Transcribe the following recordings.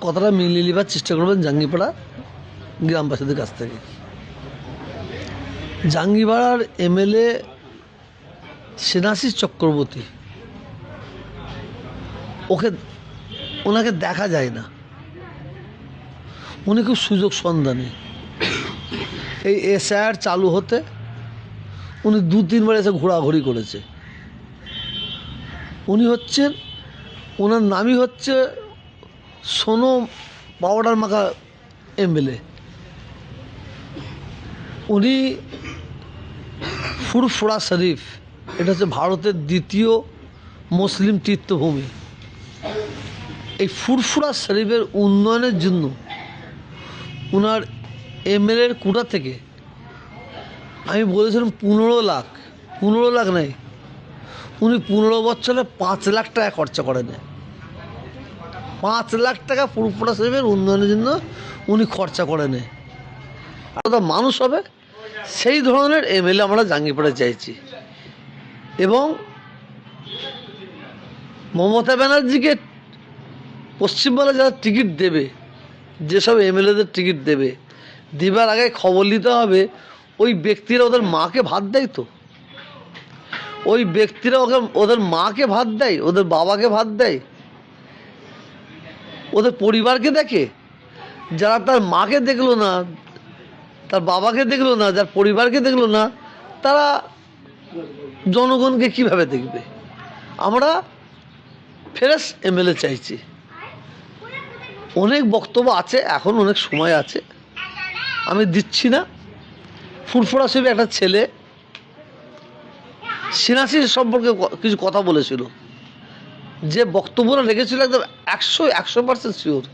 কথাটা মিলিয়ে নেবার চেষ্টা করবেন জাঙ্গিপাড়া গ্রামবাসীদের কাছ থেকে? জাঙ্গিপাড়ার এমএলএ সেনাশিস চক্রবর্তী। ওকে, ওনাকে দেখা যায় না। উনি খুব সুযোগ সন্ধানী। এই এসআইআর চালু হতে উনি দু তিনবার এসে ঘোরাঘুরি করেছে। উনি হচ্ছেন, ওনার নামই হচ্ছে সোনো পাউডার মাখা এমএলএ। উনি ফুরফুরা শরীফ, এটা হচ্ছে ভারতের দ্বিতীয় মুসলিম তীর্থভূমি। এই ফুরফুরা শরীফের উন্নয়নের জন্য ওনার এমএলএর কোটা থেকে আমি বলেছিলাম পনেরো লাখ পনেরো লাখ নেই। উনি পনেরো বছরে পাঁচ লাখ টাকা খরচা করে নেয় পাঁচ লাখ টাকা ফুরফুরা শরীফের উন্নয়নের জন্য উনি খরচা করে নেয় আর ওটা মানুষ হবে। সেই ধরনের এমএলএ আমরা জাঙ্গিপাড়া চাইছি। এবং মমতা ব্যানার্জিকে পশ্চিমবাংলা যারা টিকিট দেবে, যেসব এমএলএদের টিকিট দেবে, দেবার আগে খবর নিতে হবে, ওই ব্যক্তিরা ওদের মাকে ভাত দেয় তো। ওই ব্যক্তিরা ওকে ওদের মাকে ভাত দেয়, ওদের বাবাকে ভাত দেয়। ওদের পরিবারকে দেখে? যারা তার মাকে দেখল না, তার বাবাকে দেখল না, যার পরিবারকে দেখল না, তারা জনগণকে কীভাবে দেখবে? আমরা ফ্রেশ এমএলএ চাইছি। অনেক বক্তব্য আছে, এখন অনেক সময় আছে। আমি দিচ্ছি না। ফুরফুরা হিসেবে একটা ছেলে, সিনাসির সম্পর্কে কিছু কথা বলেছিল। যে বক্তব্যটা রেখেছিল একদম একশো একশো পার্সেন্ট শিওর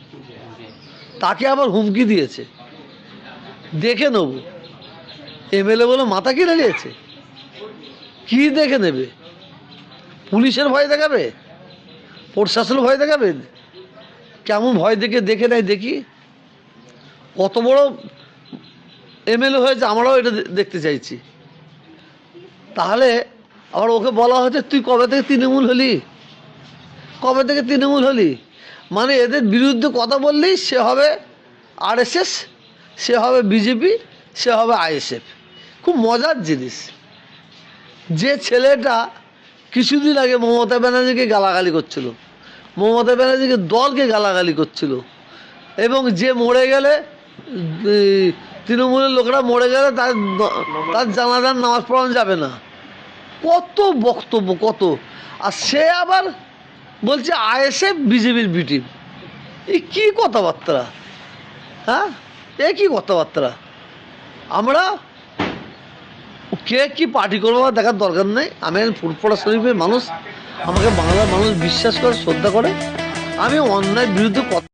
তাকে আবার হুমকি দিয়েছে। দেখে নেব। এমএলএ বলে, মাথা কি দাঁড়িয়েছে? কি দেখে নেবে? পুলিশের ভয় দেখাবে? প্রশাসনের ভয় দেখাবে? কেমন ভয় দেখে দেখে নেয় দেখি। কত বড় এমএলএ হয়েছে, আমরাও এটা দেখতে চাইছি। তাহলে আবার ওকে বলা হচ্ছে তুই কবে থেকে তৃণমূল হলি? কবে থেকে তৃণমূল হলি? মানে এদের বিরুদ্ধে কথা বললেই সে হবে আরএসএস, সে হবে বিজেপি, সে হবে আইএসএফ। খুব মজার জিনিস। যে ছেলেটা কিছুদিন আগে মমতা ব্যানার্জিকে গালাগালি করছিল, মমতা ব্যানার্জিকে দলকে গালাগালি করছিল, এবং যে মরে গেলে তৃণমূলের লোকরা মরে গেলে তার তার জানাজার নামাজ পড়ানো যাবে না। কত বক্তব্য, কত। আর সে আবার বলছে আইএসএফ বিজেপির বিটিম। এই কী কথাবার্তা? হ্যাঁ? এ কী কথাবার্তা? আমরা কে কি পার্টি করব দেখার দরকার নেই। আমি ফুটফোড়া শরীফের মানুষ। আমাকে বাংলার মানুষ বিশ্বাস করে, শ্রদ্ধা করে। আমি অন্যায় বিরুদ্ধে কথা